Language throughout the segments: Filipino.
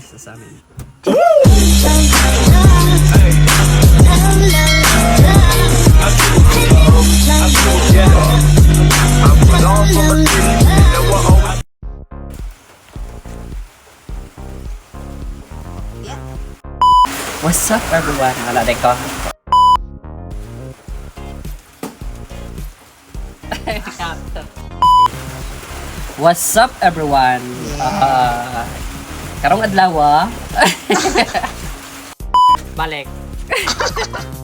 sa amin. What's up everyone? Wala din ko. What's up everyone? Uh, karong adlaw ah. Balik.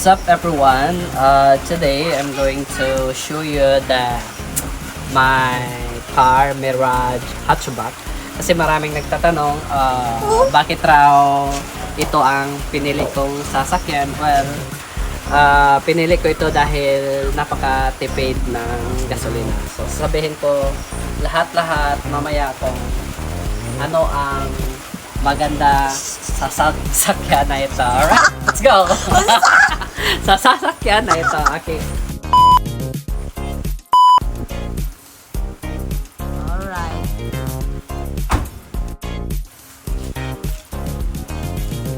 What's up everyone? Uh, today I'm going to show you the my car Mirage hatchback kasi maraming nagtatanong uh, bakit raw ito ang pinili kong sasakyan. Well, uh, pinili ko ito dahil napakatipid ng gasolina. So sabihin ko lahat-lahat mamaya kung ano ang maganda sa sasakyan na ito. Alright, let's go! Sa sasakyan na ito. Okay. Alright.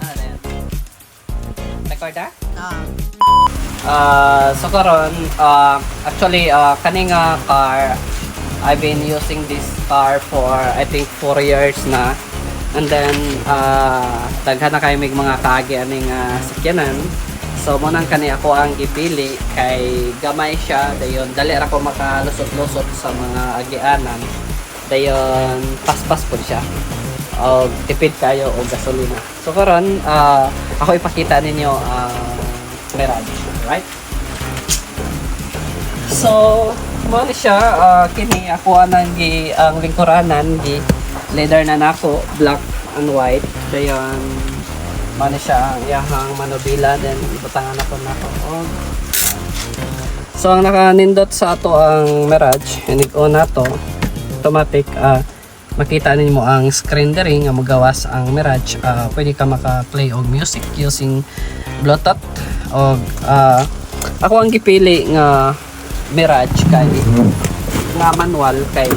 Ano na yan? Record na? Ah. Uh, so karon uh, actually uh, kaning uh, car I've been using this car for I think 4 years na and then uh, daghan na kay mig mga kaagi aning uh, sakyanan so mo nang kani ako ang gipili kay gamay siya. Dayon dali ra ko makalusot-lusot sa mga agianan. Dayon paspas po siya. O tipid kayo o gasolina. So karon uh, ako ipakita ninyo uh, Mirage right? So, mo siya ah, kini ako anang gi ang lingkuranan gi leather na nako black and white. Dayon mo ni siya ang iyahang manubila then butangan ako nako og So ang nakanindot sa ato ang Mirage inig on nato automatic ah, makita ninyo ang screen diri nga magawas ang Mirage. Ah, pwede ka maka-play og music using Bluetooth og ah, ako ang gipili nga Mirage kay nga manual kay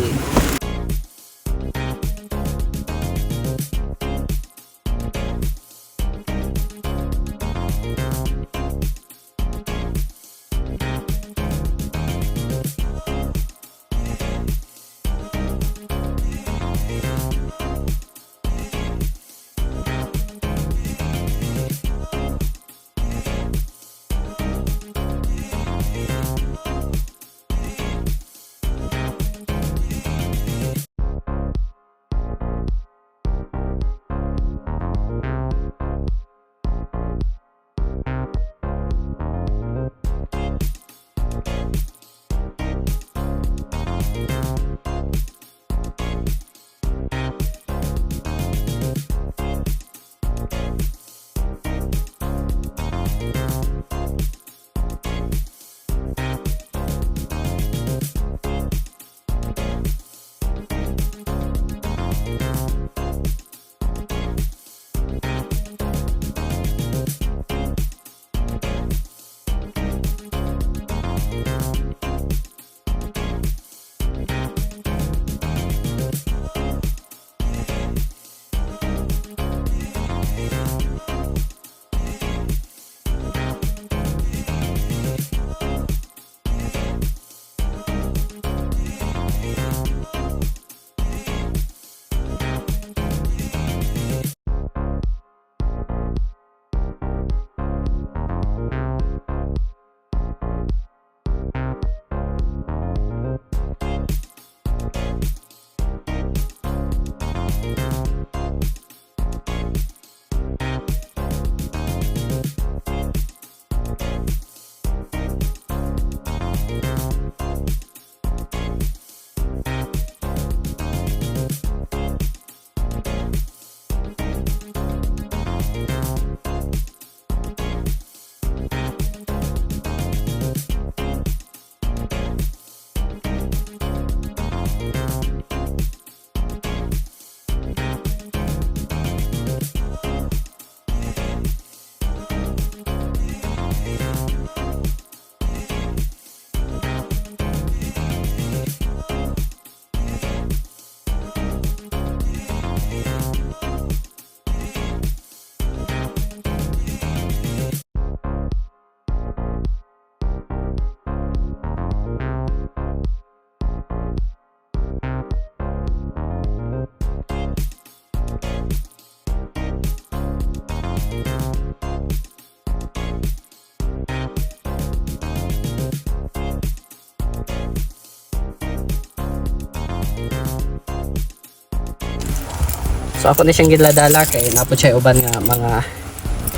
So ako na siyang giladala kay napod siya uban nga mga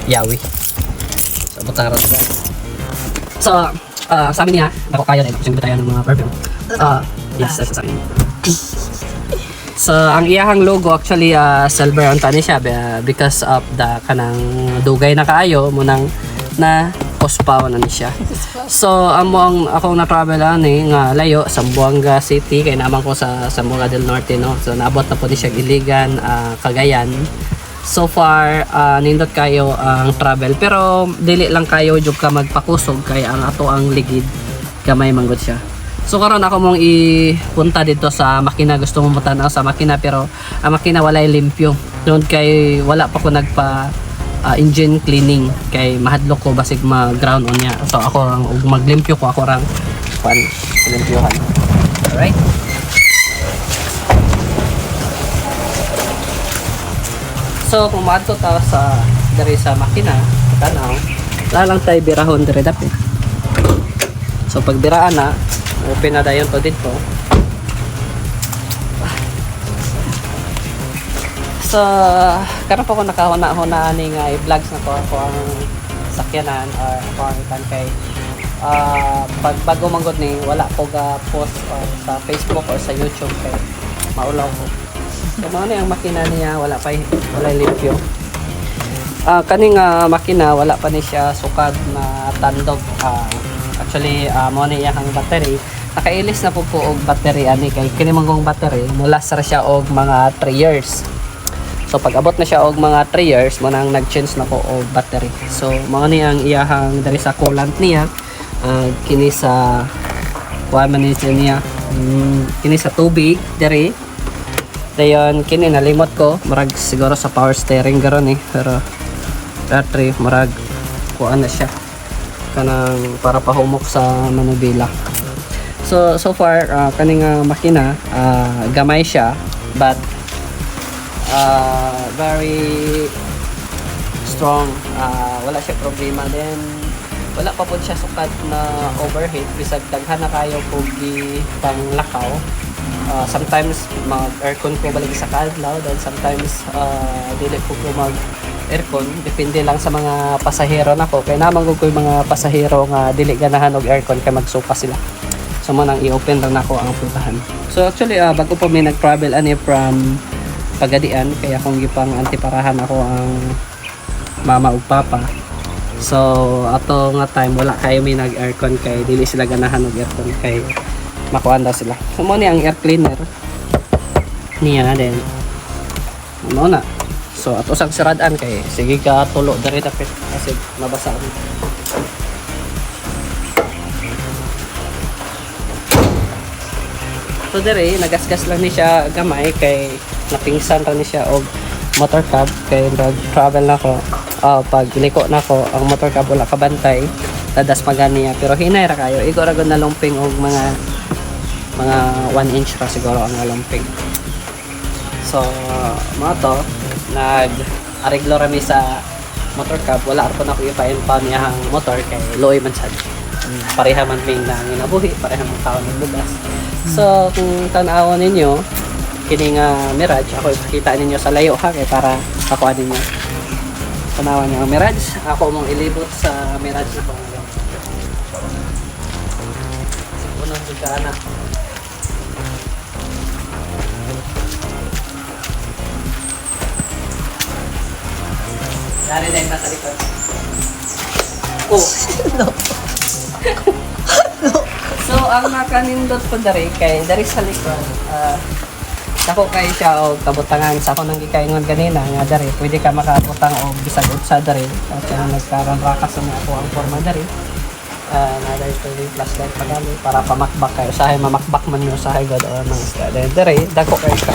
yawi. So butaran sila. So ah sa amin niya, ako kaya rin siyang tayo ng mga perfume. Ah yes, sa akin. So ang iyahang logo actually ah, silver ang tani siya be- because of the kanang dugay na kaayo mo nang na pospaw na ni siya. So amo ang akong na-travel ani nga layo sa Buanga City kay naman ko sa Zamboanga del Norte no. So naabot na po ni siya Iligan, ah, Cagayan. So far ah, nindot kayo ang travel pero dili lang kayo jud ka magpakusog kay ang ato ang ligid gamay manggod siya. So karon ako mong ipunta dito sa makina gusto mong matanaw sa makina pero ang makina walay limpyo. Doon kay wala pa ko nagpa ah, engine cleaning kay mahadlok ko basig ma ground on niya. So ako ang maglimpyo ko ako rang pan limpyohan. Alright? So kung maadto ta sa diri sa makina, tanaw, lalang tay birahon diri dapit. So pag biraan na, open na dayon to dito. So, karon po ko nakahuna-huna ani nga i-vlogs na ko ako ang sakyanan or ako ang ikan kay ah, pag bago manggod ni wala ko ga post or sa Facebook or sa YouTube kay maulaw ko. So, mga ni ang makina niya wala pa wala limpyo. Ah, kaning ah, makina wala pa ni siya sukad na tandog. Ah, actually uh, mo ni iyang battery nakailis na po po og battery ani kay kini manggong battery mula sa siya og mga 3 years. So pag abot na siya og mga 3 years mo nang nag-change na ko og battery. So mao ni ang iyahang diri sa coolant niya ah, kini sa kuha man niya mm, kini sa tubig diri Dayon kini nalimot ko marag siguro sa power steering garon eh pero battery marag kuha na siya kanang para pahumok sa manubila. So so far uh, kaning nga makina ah, gamay siya but uh, very strong. Ah, wala siya problema. Then wala pa po siya sukat na overheat bisag daghan na kayo kung gi panglakaw. Ah, sometimes mag aircon ko balik sa kadlaw then sometimes ah, dili ko ko mag aircon depende lang sa mga pasahero nako kay naman ko yung mga pasahero nga dili ganahan og aircon kay magsuka sila. So mo nang i-open lang nako ang putahan so actually ah, bago pa may nag-travel ani from Pagadian kaya kung gipang antiparahan ako ang mama ug papa. So ato nga time wala kayo may nag aircon kay dili sila ganahan og aircon kay makuan daw sila. So ni ang air cleaner. Niya din. Mo na? So ato sang siradan kay sige ka tulo diri tapit kasi mabasa ako. So dire nagasgas lang ni siya gamay kay napingsan ra ni siya og motor cab kay nag travel na ko. Ah pag liko na ko ang motor cab wala kabantay tadas magani pero hinay ra kayo igo ra gud na lumping og mga mga 1 inch ra siguro ang lumping. So mga to nag ariglo ra mi sa motor cab wala po na ko ipa-impound niya ang motor kay loy man sad pareha man may nangin nabuhi, pareha man tao ng bugas. So, kung tanawan ninyo, kini nga Mirage, ako ipakita ninyo sa layo ha, kay para kakuha ninyo. Tanawan niyo ang Mirage, ako mong ilibot sa Mirage na kung ngayon. Unang bigana. Dari din nasa likod. Oh. So, ang nakanindot ko dari kay dari sa likod, ah, dako kay siya o kabutangan sa ako nang gikaingon kanina nga dari pwede ka makabutang o bisag sa dari. At uh, nagkaroon rakas sa ako ang forma dari. Uh, na dari ito yung flashlight pagali para pamakbak kayo. Usahay mamakbak man yung usahay god o mga isda. Dari dako kay ka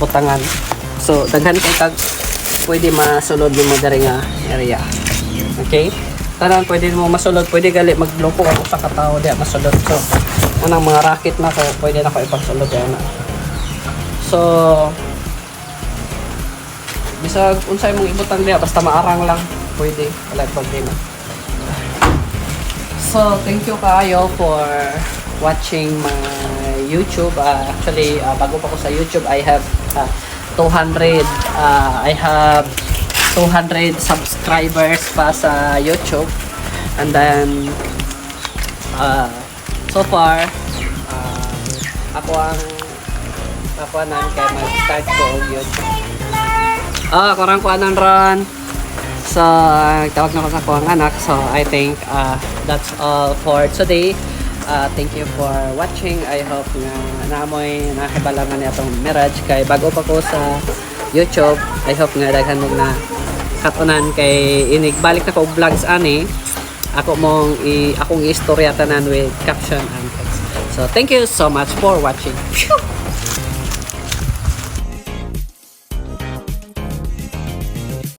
butangan. So daghan kay kag pwede masulod mo dari nga area. Okay? Tanan pwede mo masulod pwede gali magloko ako sa katao di masulod. So unang mga racket na ko pwede na ko ipagsulod yan na so bisag unsay mong ibutang diya basta maarang lang pwede. Wala problema. So thank you kayo for watching my YouTube. Uh, actually uh, bago pa ko sa YouTube I have uh, 200 uh, I have 200 subscribers pa sa YouTube. And then uh, so far uh, ako ang ako nan kay mag-start ko og YouTube ah kurang ko anan ron so tawag na ko sa ako ang anak so I think uh, that's all for today Uh, thank you for watching. I hope nga naamoy nakabalangan niya itong Mirage kay bago pa ko sa YouTube. I hope nga daghan mo na katunan kay inig balik na ko og vlogs ani. Ako mong i akong istorya tanan with caption and text. So thank you so much for watching. Phew!